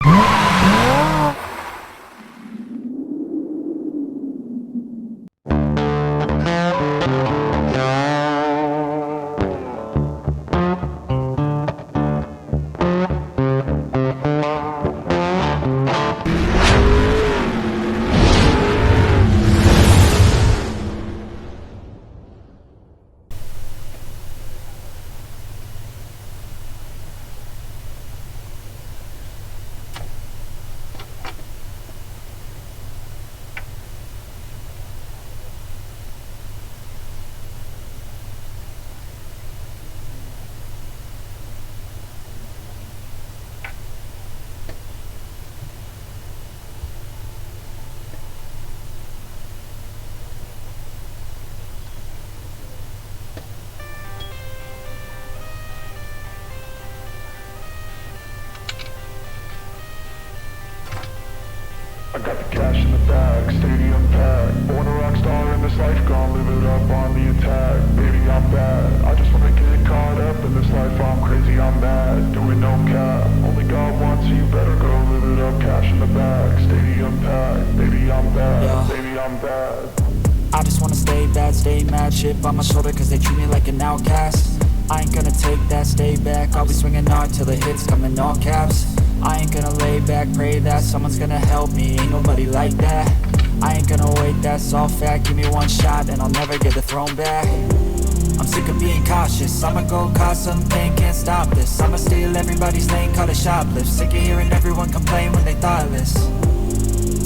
I cash in the bag, stadium packed. Born a rock star in this life, gon' live it up on the attack. Baby, I'm bad. I just wanna get caught up in this life. I'm crazy, I'm mad. Doing no cap. Only God wants you better go live it up. Cash in the bag, stadium packed. Baby, I'm bad. Yeah. Baby, I'm bad. I just wanna stay bad, stay mad Shit on my shoulder cause they treat me like an outcast I ain't gonna take that, stay back I'll be swinging hard till the hits come in all caps I ain't gonna lay back, pray that someone's gonna help me. Ain't nobody like that. I ain't gonna wait, that's all fact. Give me one shot and I'll never get the throne back. I'm sick of being cautious. I'ma go cause something, can't stop this. I'ma steal everybody's lane, call it shoplift. Sick of hearing everyone complain when they thoughtless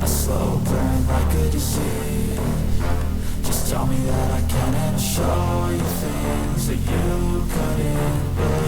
A slow burn like a disease Just tell me that I can and show you things that you couldn't believe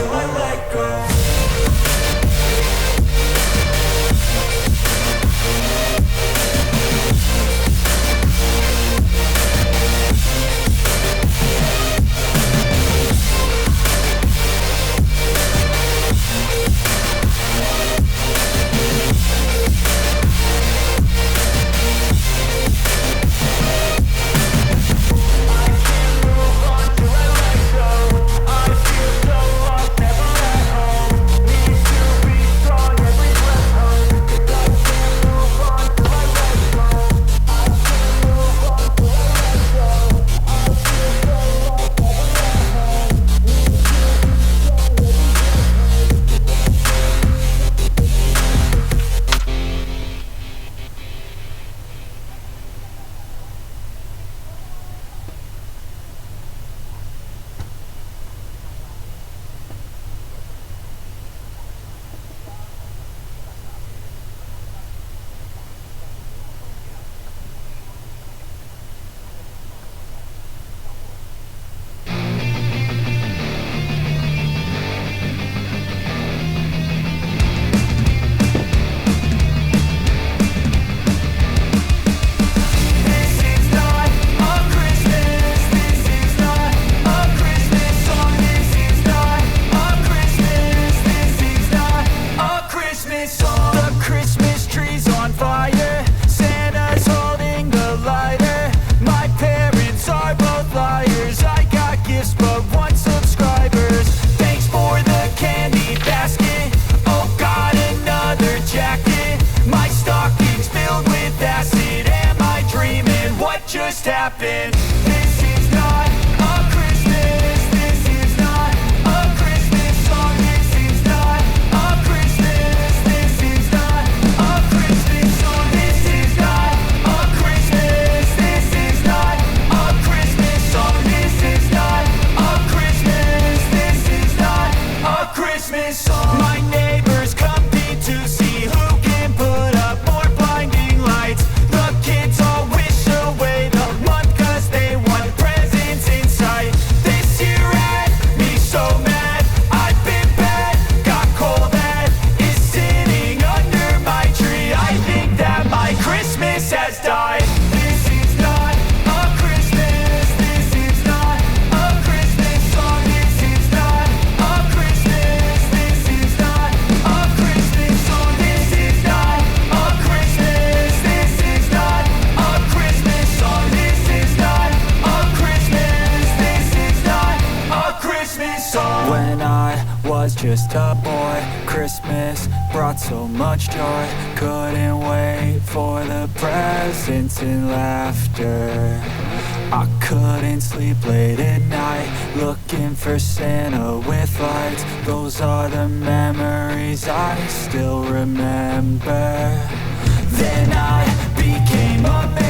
till I let go happen. And laughter. I couldn't sleep late at night, looking for Santa with lights. Those are the memories I still remember. Then I became a man,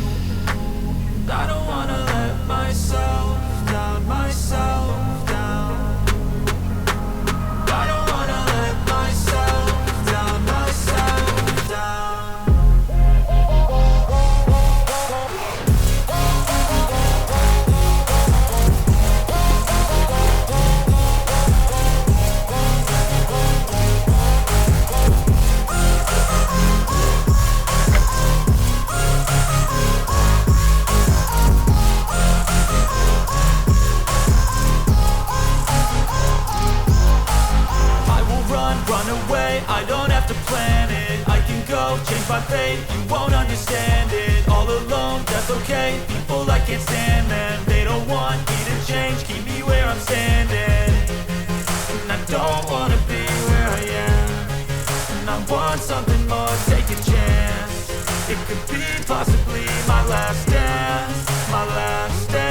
Want something more. Take a chance. It could be possibly my last dance. My last dance.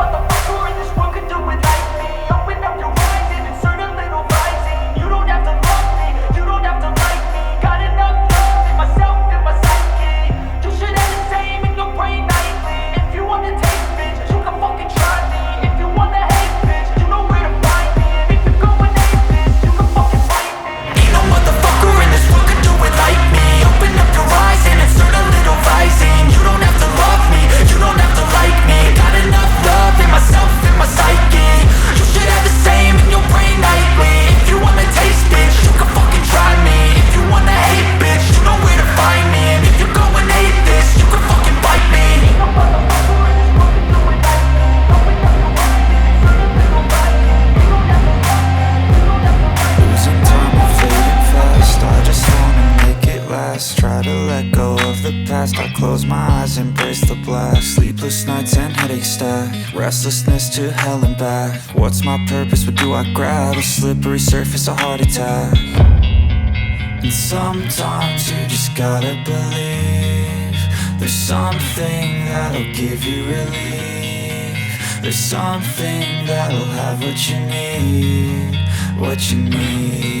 My purpose? What do I grab? A slippery surface, a heart attack. And sometimes you just gotta believe There's something that'll give you relief There's something that'll have what you need What you need